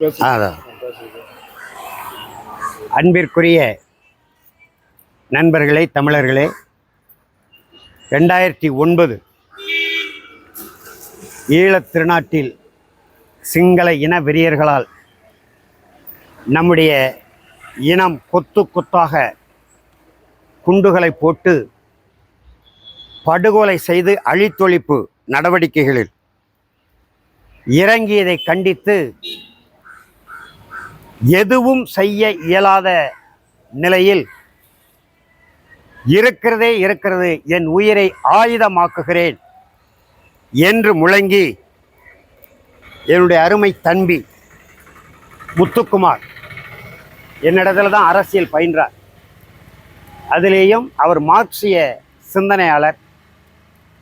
அதான். அன்பிற்குரிய நண்பர்களே தமிழர்களே ரெண்டாயிரத்தி ஒன்பது ஈழத் திருநாட்டில் சிங்கள இன வெறியர்களால் நம்முடைய இனம் கொத்து கொத்தாக குண்டுகளை போட்டு படுகொலை செய்து அழித்தொழிப்பு நடவடிக்கைகளில் இறங்கியதை கண்டித்து எதுவும் செய்ய இயலாத நிலையில் இருக்கிறதே இருக்கிறது என் உயிரை ஆயுதமாக்குகிறேன் என்று முழங்கி என்னுடைய அருமை தம்பி முத்துக்குமார் என்னிடத்துல தான் அரசியல் பயின்றார். அதிலேயும் அவர் மார்க்சிய சிந்தனையாளர்.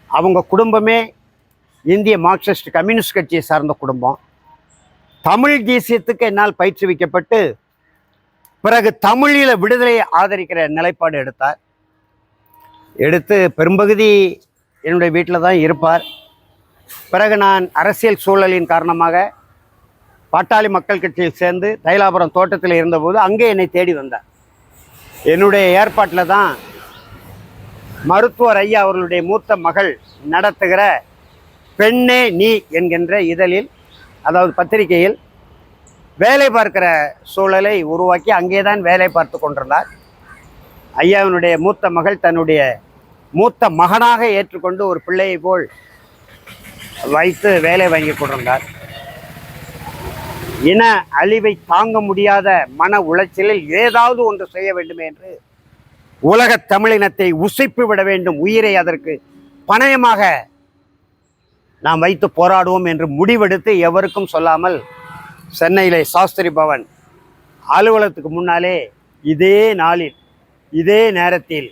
அவங்க குடும்பமே இந்திய மார்க்சிஸ்ட் கம்யூனிஸ்ட் கட்சியை சார்ந்த குடும்பம். தமிழ் தேசியத்துக்கு என்னால் பயிற்றுவிக்கப்பட்டு பிறகு தமிழில விடுதலையை ஆதரிக்கிற நிலைப்பாடு எடுத்தார். எடுத்து பெரும்பகுதி என்னுடைய வீட்டில் தான் இருப்பார். பிறகு நான் அரசியல் சூழலின் காரணமாக பாட்டாளி மக்கள் கட்சியில் சேர்ந்து தைலாபுரம் தோட்டத்தில் இருந்தபோது அங்கே என்னை தேடி வந்தார். என்னுடைய ஏற்பாட்டில் தான் மருத்துவர் ஐயா அவர்களுடைய மூத்த மகள் நடத்துகிற பெண்ணே நீ என்கின்ற இதழில் அதாவது பத்திரிகையில் வேலை பார்க்கிற சூழலை உருவாக்கி அங்கே தான் வேலை பார்த்து கொண்டிருந்தார். ஐயாவினுடைய மூத்த மகள் தன்னுடைய மூத்த மகனாக ஏற்றுக்கொண்டு ஒரு பிள்ளையை போல் வைத்து வேலை வாங்கி கொண்டிருந்தார். இன அழிவை தாங்க முடியாத மன உளைச்சலில் ஏதாவது ஒன்று செய்ய வேண்டும் என்று உலகத் தமிழினத்தை உசைப்பு விட வேண்டும். உயிரை அதற்கு பணயமாக நாம் வைத்து போராடுவோம் என்று முடிவெடுத்து எவருக்கும் சொல்லாமல் சென்னையிலே சாஸ்திரி பவன் அலுவலகத்துக்கு முன்னாலே இதே நாளில் இதே நேரத்தில்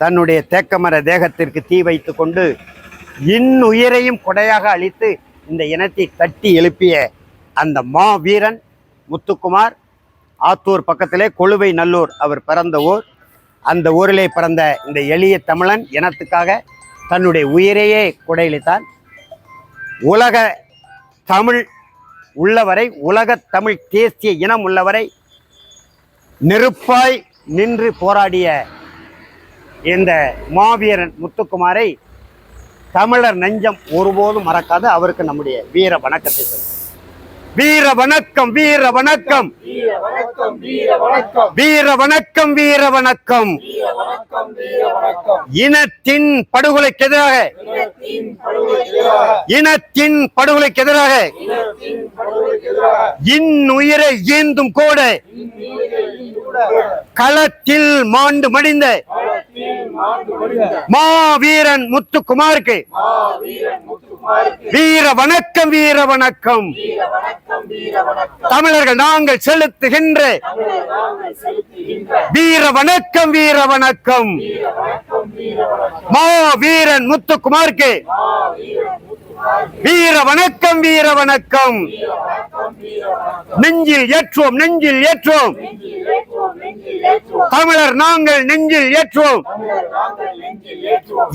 தன்னுடைய தேக்கமர தேகத்திற்கு தீ வைத்து கொண்டு இன்னுயிரையும் கொடையாக அளித்து இந்த இனத்தை தட்டி எழுப்பிய அந்த மா வீரன் முத்துக்குமார் ஆத்தூர் பக்கத்திலே கொழுவை நல்லூர் அவர் பிறந்த ஊர். அந்த ஊரிலே பிறந்த இந்த எளிய தமிழன் இனத்துக்காக தன்னுடைய உயிரையே கொடையளித்தான். உலக தமிழ் உள்ளவரை உலக தமிழ் தேசிய இனம் உள்ளவரை நெருப்பாய் நின்று போராடிய இந்த மாவீரன் முத்துக்குமாரை தமிழர் நெஞ்சம் ஒருபோதும் மறக்காது. அவருக்கு நம்முடைய வீர வணக்கத்தை சொல்லுங்கள் வீர வணக்கம் வீர வணக்கம். வீர வணக்கம் வீர வணக்கம். இனத்தின் படுகொலைக்கு எதிராக. இனத்தின் படுகொலைக்கு எதிராக. இன்னுயிரை ஈந்தும் கூட. களத்தில் மாண்டு மடிந்த. மா வீரன் முத்துக்குமாருக்கு. வீர வணக்கம் வீர வணக்கம். தமிழர்கள் நாங்கள் செலுத்துகின்ற வீர வணக்கம் வீர வணக்கம். மாவீரன் முத்துக்குமாருக்கு. வீர வணக்கம் வீர வணக்கம். நெஞ்சில் ஏற்றோம் நெஞ்சில் ஏற்றோம் தமிழர் நாங்கள் நெஞ்சில் ஏற்றோம்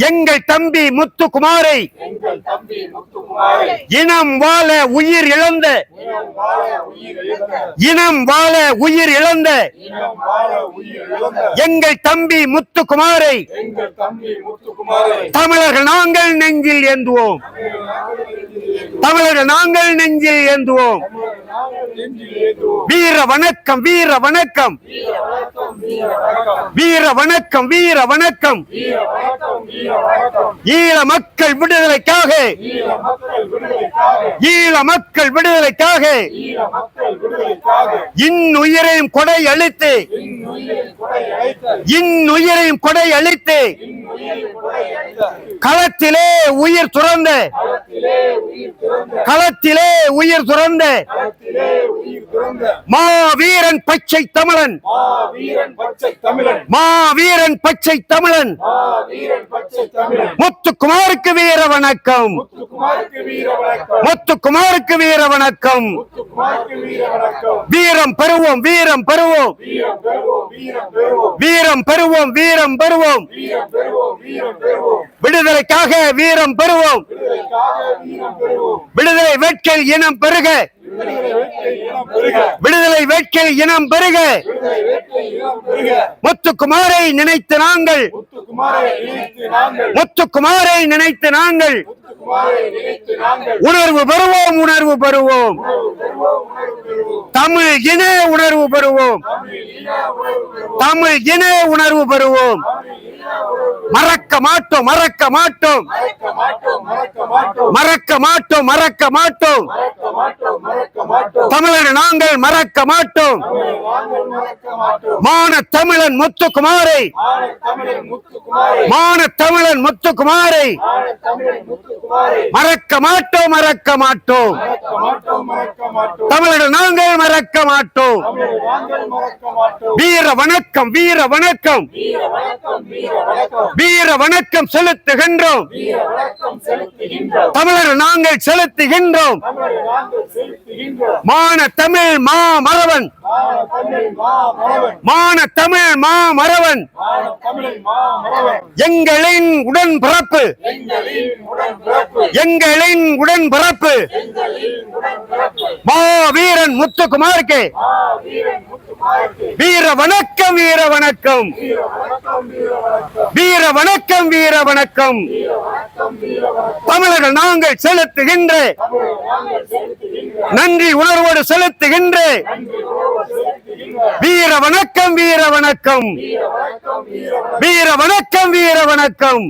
எங்கள் தம்பி முத்துக்குமாரை. இனம் வாழ உயிர் இழந்த. இனம் வாழ உயிர் இழந்த. எங்கள் தம்பி முத்துக்குமாரை. தமிழர்கள் நாங்கள் நெஞ்சில் ஏந்துவோம். Thank you. தமிழர்கள் நாங்கள் நெஞ்சில் ஏந்துவோம். வீர வணக்கம் வீர வணக்கம். வீர வணக்கம் வீர வணக்கம். ஈழ மக்கள் விடுதலைக்காக. ஈழ மக்கள் விடுதலைக்காக. இன்னுயிரையும் கொடை அழித்து. இன்னுயிரையும் கொடை அழித்து. களத்திலே உயிர் துறந்த. களத்திலே உயிர் திறந்த மாவீரன் பச்சை தமிழன். மாவீரன் பச்சை தமிழன். முத்துக்குமாருக்கு வீர வணக்கம். முத்துக்குமாருக்கு வீர வணக்கம். வீரம் பெறுவோம் வீரம் பெறுவோம். வீரம் பெறுவோம் வீரம் பெறுவோம். விடுதலைக்காக வீரம் பெறுவோம். விடுதலை வேட்கை இனம் பெருக விடுதலை வேட்கை இனம் பெருக. முத்துக்குமாரை நினைத்து நாங்கள். முத்துக்குமாரை நினைத்து நாங்கள். உணர்வு பெறுவோம் உணர்வு பெறுவோம். தமிழ் இன உணர்வு பெறுவோம். தமிழ் இன உணர்வு பெறுவோம். மறக்க மாட்டோம் மறக்க மாட்டோம். மறக்க மாட்டோம் மறக்க மாட்டோம். தமிழர் நாங்கள் மறக்க மாட்டோம். மான தமிழன் முத்துக்குமாரை. மான தமிழன் முத்துக்குமாரை. மறக்க மாட்டோம் மறக்க மாட்டோம். தமிழர்கள் நாங்கள் மறக்க மாட்டோம். வீர வணக்கம் வீர வணக்கம். வீர வணக்கம் செலுத்துகின்றோம். தமிழர் நாங்கள் செலுத்துகின்றோம். மான தமிழ் மா மரவன். மான தமிழ் மா மரவன். எங்களின் உடன் பிறப்பு. எங்களின் உடன் பிறப்பு. மாவீரன் முத்துக்குமாருக்கு. வீர வணக்கம் வீர வணக்கம். வீர வணக்கம் வீர வணக்கம். தமிழர்கள் நாங்கள் செலுத்துகின்ற. நன்றி உணர்வோடு செலுத்துகின்ற. வீர வணக்கம் வீர வணக்கம். வீர வணக்கம் வீர வணக்கம்.